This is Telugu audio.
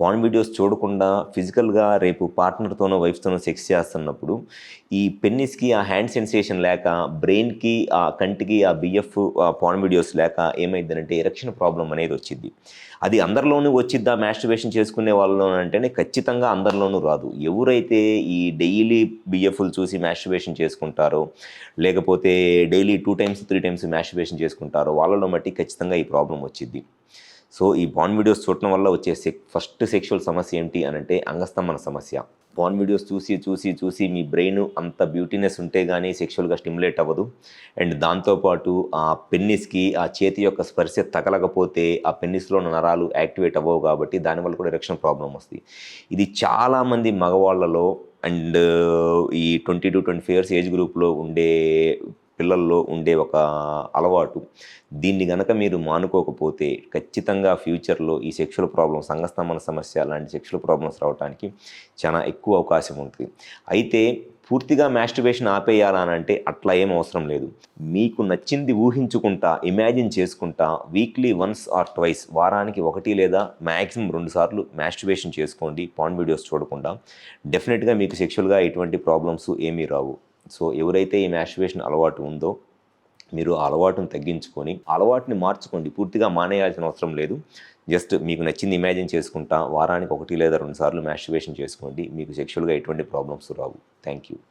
పాన్ వీడియోస్ చూడకుండా ఫిజికల్గా రేపు పార్ట్నర్తోనో వైఫ్తోనో సెక్స్ చేస్తున్నప్పుడు ఈ పెన్నిస్కి ఆ హ్యాండ్ సెన్సేషన్ లేక బ్రెయిన్కి ఆ కంటికి ఆ బిఎఫ్ పాన్ వీడియోస్ లేక ఏమైందంటే ఎరక్షన్ ప్రాబ్లం అనేది వచ్చింది. అది అందరిలోనూ వచ్చిద్దా? మ్యాస్టర్బేషన్ చేసుకునే వాళ్ళలోనంటేనే ఖచ్చితంగా అందరిలోనూ రాదు. ఎవరైతే ఈ డైలీ బిఎఫ్లు చూసి మ్యాస్టర్బేషన్ చేసుకుంటారో లేకపోతే daily two times three times masturbation చేసుకుంటారో వాళ్ళలో మట్టి ఖచ్చితంగా ఈ ప్రాబ్లం వచ్చింది సో ఈ బాండ్ వీడియోస్ చూడటం వల్ల వచ్చే ఫస్ట్ సెక్షువల్ సమస్య ఏంటి అని అంటే అంగస్తంభన సమస్య. బాండ్ వీడియోస్ చూసి చూసి చూసి మీ బ్రెయిన్ అంత బ్యూటీనెస్ ఉంటే కానీ సెక్షువల్గా స్టిమ్యులేట్ అవ్వదు. అండ్ దాంతోపాటు ఆ పెన్నిస్కి ఆ చేతి యొక్క స్పర్శ తగలకపోతే ఆ పెన్నిస్లో ఉన్న నరాలు యాక్టివేట్ అవ్వవు కాబట్టి దానివల్ల కూడా ఎరక్షన్ ప్రాబ్లం వస్తుంది ఇది చాలామంది మగవాళ్ళలో అండ్ ఈ twenty to twenty five years age గ్రూప్లో ఉండే పిల్లల్లో ఉండే ఒక అలవాటు. దీన్ని గనక మీరు మానుకోకపోతే ఖచ్చితంగా ఫ్యూచర్లో ఈ సెక్షువల్ ప్రాబ్లమ్స్ అంగస్తంభన సమస్య లాంటి సెక్షువల్ ప్రాబ్లమ్స్ రావడానికి చాలా ఎక్కువ అవకాశం ఉంటుంది. అయితే పూర్తిగా మ్యాస్టివేషన్ ఆపేయాలనంటే అట్లా ఏం అవసరం లేదు. మీకు నచ్చింది ఊహించుకుంటా ఇమాజిన్ చేసుకుంటా వీక్లీ వన్స్ ఆర్ ట్వైస్ వారానికి ఒకటి లేదా మ్యాక్సిమం రెండు సార్లు చేసుకోండి పాన్ వీడియోస్ చూడకుండా. డెఫినెట్గా మీకు సెక్షువల్గా ఎటువంటి ప్రాబ్లమ్స్ ఏమీ రావు. సో ఎవరైతే ఈ మ్యాస్టివేషన్ అలవాటు ఉందో మీరు ఆ అలవాటును తగ్గించుకొని అలవాటుని మార్చుకోండి. పూర్తిగా మానేయాల్సిన అవసరం లేదు. జస్ట్ మీకు నచ్చింది ఇమాజిన్ చేసుకుంటా వారానికి ఒకటి లేదా రెండు సార్లు మ్యాస్టివేషన్ చేసుకోండి. మీకు సెక్షువల్గా ఎటువంటి ప్రాబ్లమ్స్ రావు. Thank you